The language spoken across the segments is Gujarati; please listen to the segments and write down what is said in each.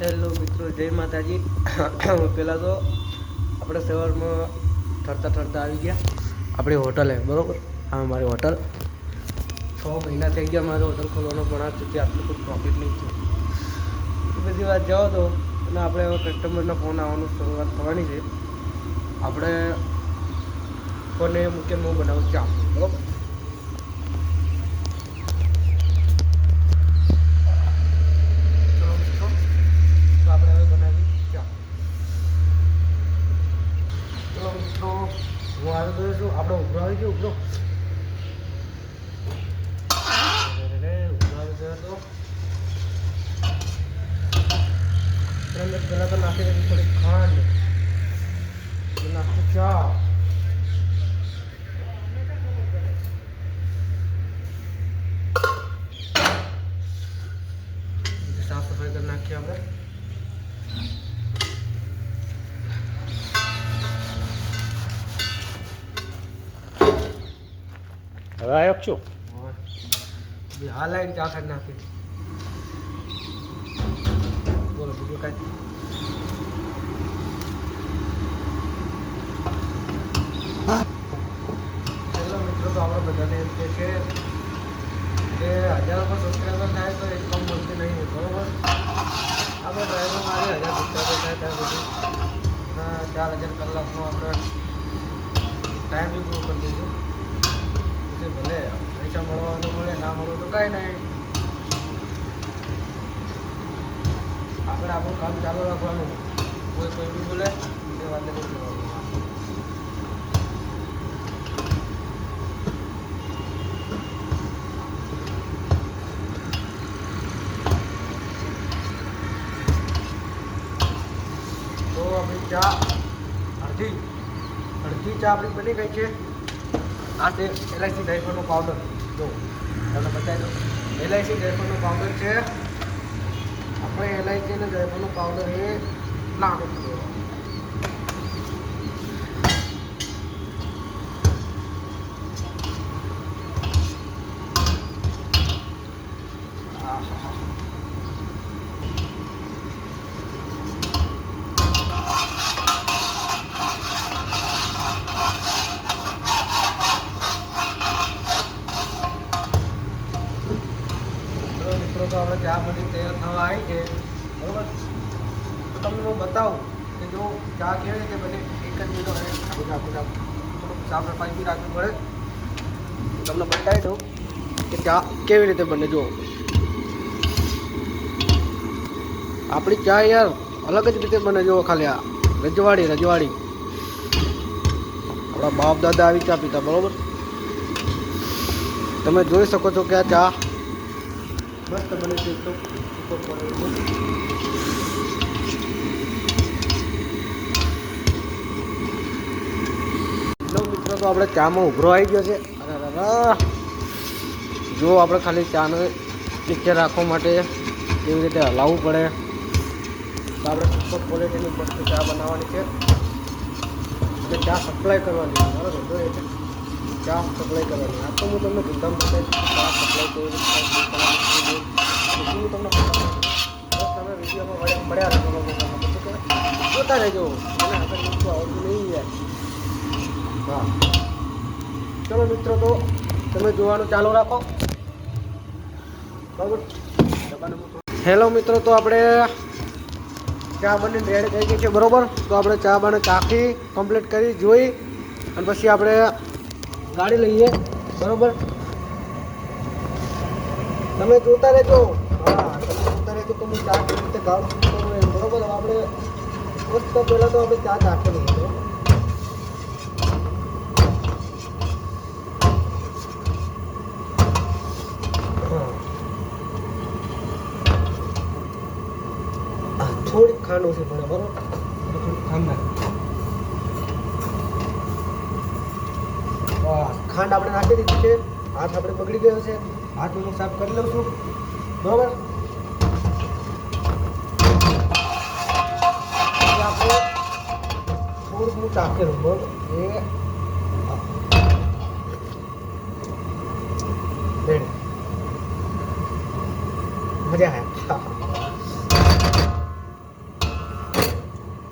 હેલો મિત્રો, જય માતાજી. પહેલાં તો આપણે સવારમાં ઠરતા ઠરતા આવી ગયા. આપણી હોટલે બરોબર? હા, મારી હોટલ છ મહિના થઈ ગયા મારે હોટલ ખોલવાનો, પણ સુધી આટલું કોઈ પ્રોફિટ નહીં થયું. બધી વાત જાઓ તો, અને આપણે કસ્ટમરના ફોન આવવાનું શરૂઆત થવાની છે. આપણે ફોને મૂકે હું બનાવું ચા બરોબર ચલો મિત્રો તો આપણે હવે બનાવી ચા ચલો મિત્રો હું આવી ગયો છું આપણે ઉભરો આવી ગયો ઉભરો અરે, ઉભરો આવી ગયો તો ત્રણ મિનિટ પહેલાં તો નાખી દીધી થોડી ખાંડ પછી નાખું ચા પછી સાફ સફાઈ કરી નાખીએ આપણે હવે આવ્યો છું જે હાલ આવીને ચા ખાઈ નાખી બોલો બીજું કાંઈ ચલો મિત્રો તો આપણે બધાને એમ કે છે કે હજાર પર સબસ્ક્રાઈબર થાય તો એક કામ મળતી નહીં બરોબર આપણે ડ્રાઈવર મારે હજાર સબસ્ક્રાઈબર થાય ત્યાં સુધી હા, ચાર હજાર કલાકનો આપણે ટાઈમ બી પૂરો કરી દઈશું પછી ભલે પૈસા મળવાનું મળે, ના મળે તો કાંઈ નહીં. આપણે આપણું કામ ચાલુ રાખવાનું. કોઈ કોઈ બી બોલે એ વાત નહીં કરવાનું તો આપણી ચા, અડધી અડધી ચા આપણી બની ગઈ છે. આ તે એલઆઈસી ડાયફરનો પાવડર જો, તમને બતાવી દઉં. એલઆઈસી ડાયફરનો પાવડર છે. આપણે એલઆઈસી અને ડાયફરનો પાવડર એ નાખો ચલો આપણે ચા બધી તૈયાર થવા આવી છે. બરોબર? તો તમને હું બતાવું કે જો ચા કેવી રીતે બને, એક જ મિનિટ અને આપું આપું આપું થોડુંક સાફ સફાઈ બી રાખવી પડે. તમને બતાવી દઉં કે ચા કેવી રીતે બને જો આપણી ચા યાર અલગ જ રીતે બને જો ખાલી આ રજવાડી રજવાડી. આપણા બાપ દાદા આવી ચા પીતા, બરોબર? તમે જોઈ શકો છો કે આ ચા મસ્ત બને છે, તો મિત્રો, તો આપણે ચામાં ઉભરો આવી ગયો છે. જો આપણે ખાલી ચાને પિક્ચર રાખવા માટે કેવી રીતે હલાવવું પડે. તો આપણે સુપર ક્વોલિટીની મસ્ત ચા બનાવવાની છે. ચા સપ્લાય કરવાની છે, બરાબર? ચા સપ્લાય કરવાની. આ તો હું તમને ધંધામ માટે કે ચા સપ્લાય કેવી રીતે. બધું હું તમને તમે વિડીયોમાં મળ્યા રહો લોકો જોતા રહેજો. મને આગળ વસ્તુ આવડતું નહીં યાર. હા. ચલો મિત્રો, તો તમે જોવાનું ચાલુ રાખો. બરાબર? હેલો મિત્રો, તો આપણે ચા બની રેડ થઈ ગઈ છે, બરાબર? તો આપણે ચા બને ચાખી કમ્પ્લીટ કરી, જોઈ, અને પછી આપણે ગાડી લઈએ. બરોબર? તમે જોતા રહેજો. હા, જોતા રહેજો તો હું રીતે બરોબર? આપણે મસ્ત પહેલાં તો આપણે ચા ચાખી. આ થોડીક ખાંડ ઓછી પડે, બરોબર થોડીક ખાંડ નાખ વાહ, ખાંડ આપણે નાખી દીધી છે. હાથ આપણે બગડી ગયો છે. હાથ હું સાફ કરી લઉં છું. બરોબર? આપણે થોડુંક હું ચાખેલું બરોબર? એ મજા આવ્યા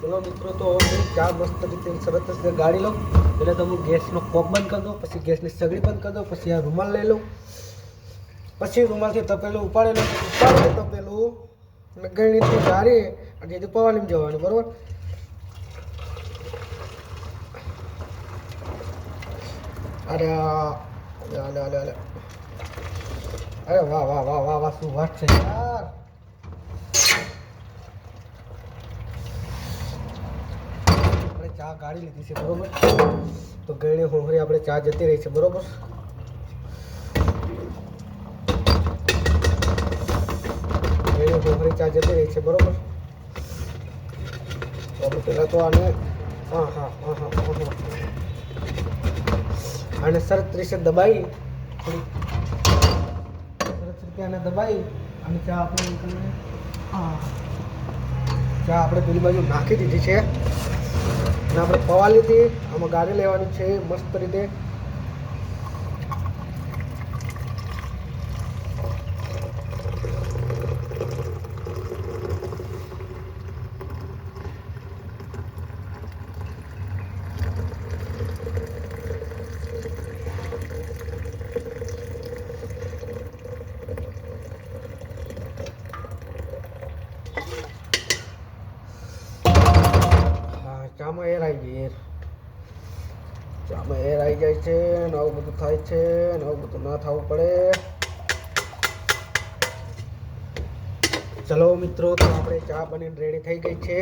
ચલો મિત્રો તો ચા મસ્ત રીતે સરસ રીતે ગાળી લઉં એટલે તો હું ગેસનો કોક બંધ કરી દો પછી ગેસની સગડી બંધ કરી દો પછી આ રૂમાલ લઈ લઉં. પછી રૂમાલથી તપેલું ઉપાડી લઉં. ઉપાડી તપેલું અને ગણીથી અને જેથી પવાલીમાં જવાનું, બરોબર? અરે અરે અલે અરે વાહ વાહ વાહ વાહ વાહ, શું વાત છે યાર આપણે ચા કાઢી લીધી છે, બરોબર? તો ગયણી હોંહરી આપણે ચા જતી રહી છે, બરોબર? ગયણી હોંહરી ચા જતી રહી છે, બરોબર? આપણે પહેલાં તો આને, હા હા હા હા હા હા. આને સરસ રીતે દબાઈ સરસ રીતે આને દબાઈ, અને ચા આપણે નીકળીને ચા આપણે પેલી બાજુ નાખી દીધી છે. આપણે પવા લીધી આમાં ગાડી લેવાની છે મસ્ત રીતે હા ચામાં એર ચામાં એર આવી જાય છે ને આવું બધું થાય છે ને આવું બધું ના થવું પડે. ચલો મિત્રો, તો આપણે ચા બનીને રેડી થઈ ગઈ છે.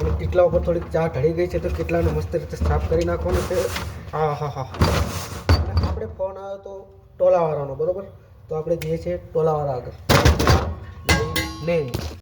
અને કેટલા ઉપર થોડીક ચા ઢળી ગઈ છે તો કેટલાને મસ્ત રીતે સાફ કરી નાખવાનું છે. હા હા હા. આપણે ફોન આવ્યો તો ટોલાવાળાનો, બરોબર? તો આપણે જઈએ છીએ ટોલાવાળા આગળ. નહીં